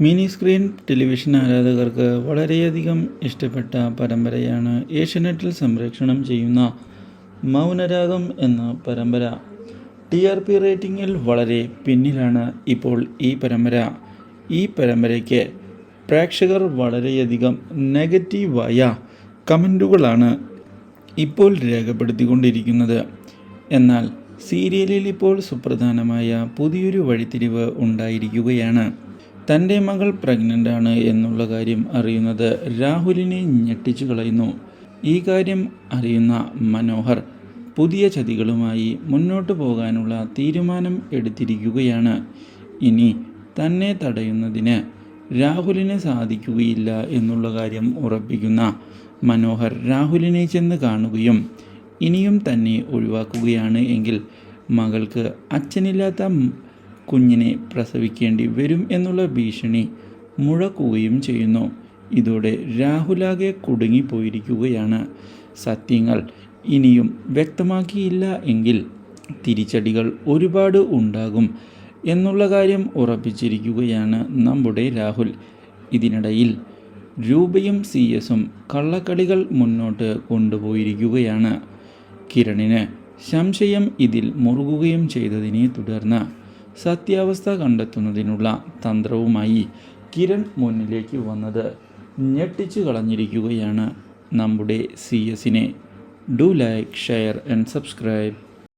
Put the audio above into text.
Mini screen television ആരാധകർക്ക് വളരെയധികം ഇഷ്ടപ്പെട്ട പരമ്പരയാണ് ഏഷ്യനെറ്റിൽ സംരക്ഷണം ചെയ്യുന്ന മൗനരാഗം എന്ന പരമ്പര. ടി ആർ പി റേറ്റിംഗിൽ വളരെ പിന്നിലാണ് ഇപ്പോൾ ഈ പരമ്പര. ഈ പരമ്പരയ്ക്ക് പ്രേക്ഷകർ വളരെയധികം നെഗറ്റീവായ കമന്റുകളാണ് ഇപ്പോൾ രേഖപ്പെടുത്തിക്കൊണ്ടിരിക്കുന്നത്. എന്നാൽ സീരിയലിൽ ഇപ്പോൾ സുപ്രധാനമായ പുതിയൊരു വഴിത്തിരിവ് ഉണ്ടായിരിക്കുകയാണ്. തന്റെ മകൾ പ്രഗ്നന്റ് ആണ് എന്നുള്ള കാര്യം അറിയുന്നത് രാഹുലിനെ ഞെട്ടിച്ചു കളയുന്നു. ഈ കാര്യം അറിയുന്ന മനോഹർ പുതിയ ചതികളുമായി മുന്നോട്ടു പോകാനുള്ള തീരുമാനം എടുത്തിരിക്കുകയാണ്. ഇനി തന്നെ തടയുന്നതിന് രാഹുലിന് സാധിക്കുകയില്ല എന്നുള്ള കാര്യം ഉറപ്പിക്കുന്ന മനോഹർ രാഹുലിനെ ചെന്ന് കാണുകയും ഇനിയും തന്നെ ഒഴിവാക്കുകയാണ് എങ്കിൽ മകൾക്ക് അച്ഛനില്ലാത്ത കുഞ്ഞിനെ പ്രസവിക്കേണ്ടി വരും എന്നുള്ള ഭീഷണി മുഴക്കുകയും ചെയ്യുന്നു. ഇതോടെ രാഹുലാകെ കുടുങ്ങിപ്പോയിരിക്കുകയാണ്. സത്യങ്ങൾ ഇനിയും വ്യക്തമാക്കിയില്ല എങ്കിൽ തിരിച്ചടികൾ ഒരുപാട് ഉണ്ടാകും എന്നുള്ള കാര്യം ഉറപ്പിച്ചിരിക്കുകയാണ് നമ്മുടെ രാഹുൽ. ഇതിനിടയിൽ രൂപയും സി എസും കള്ളക്കളികൾ മുന്നോട്ട് കൊണ്ടുപോയിരിക്കുകയാണ്. കിരണിന് സംശയം ഇതിൽ മുറുകുകയും ചെയ്തതിനെ തുടർന്ന് സത്യാവസ്ഥ കണ്ടെത്തുന്നതിനുള്ള തന്ത്രവുമായി കിരൺ മുന്നിലേക്ക് വന്നത് ഞെട്ടിച്ചു കളഞ്ഞിരിക്കുകയാണ് നമ്മുടെ സി എസിനെ. Do like share and subscribe